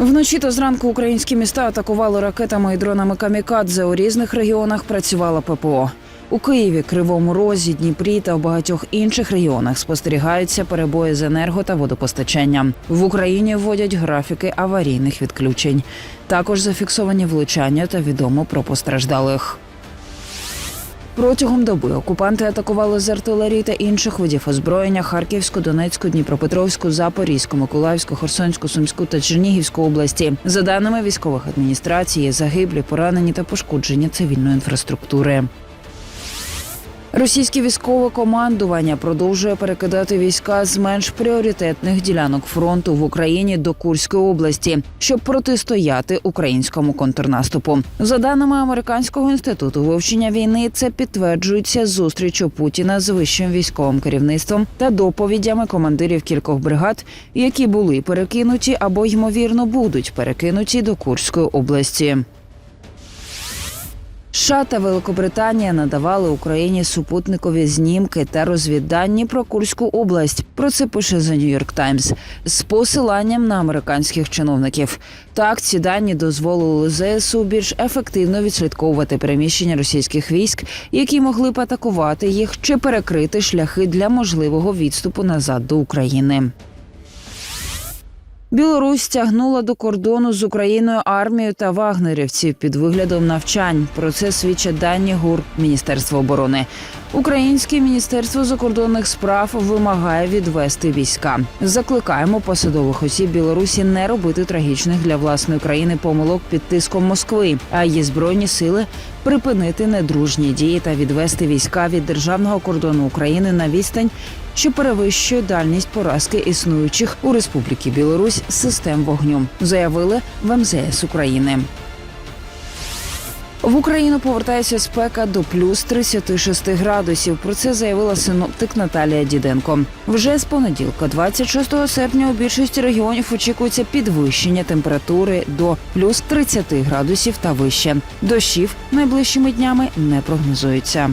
Вночі та зранку українські міста атакували ракетами і дронами камікадзе. У різних регіонах працювала ППО. У Києві, Кривому Розі, Дніпрі та в багатьох інших регіонах спостерігаються перебої з енерго та водопостачанням. В Україні вводять графіки аварійних відключень. Також зафіксовані влучання та відомо про постраждалих. Протягом доби окупанти атакували з артилерії та інших видів озброєння Харківську, Донецьку, Дніпропетровську, Запорізьку, Миколаївську, Херсонську, Сумську та Чернігівську області. За даними військових адміністрацій, загиблі, поранені та пошкодження цивільної інфраструктури. Російське військове командування продовжує перекидати війська з менш пріоритетних ділянок фронту в Україні до Курської області, щоб протистояти українському контрнаступу. За даними американського інституту вивчення війни, це підтверджується зустрічю Путіна з вищим військовим керівництвом та доповідями командирів кількох бригад, які були перекинуті або ймовірно будуть перекинуті до Курської області. США та Великобританія надавали Україні супутникові знімки та розвіддані про Курську область. Про це пише The New York Times з посиланням на американських чиновників. Так, ці дані дозволили ЗСУ більш ефективно відслідковувати переміщення російських військ, які могли б атакувати їх чи перекрити шляхи для можливого відступу назад до України. Білорусь тягнула до кордону з Україною армію та вагнерівців під виглядом навчань. Про це свідчать дані ГУР Міністерства оборони. Українське міністерство закордонних справ вимагає відвести війська. Закликаємо посадових осіб Білорусі не робити трагічних для власної країни помилок під тиском Москви, а її збройні сили припинити недружні дії та відвести війська від державного кордону України на відстань, що перевищує дальність поразки існуючих у Республіки Білорусь систем вогню, заявили в МЗС України. В Україну повертається спека до плюс 36 градусів. Про це заявила синоптик Наталія Діденко. Вже з понеділка, 26 серпня, у більшості регіонів очікується підвищення температури до плюс 30 градусів та вище. Дощів найближчими днями не прогнозується.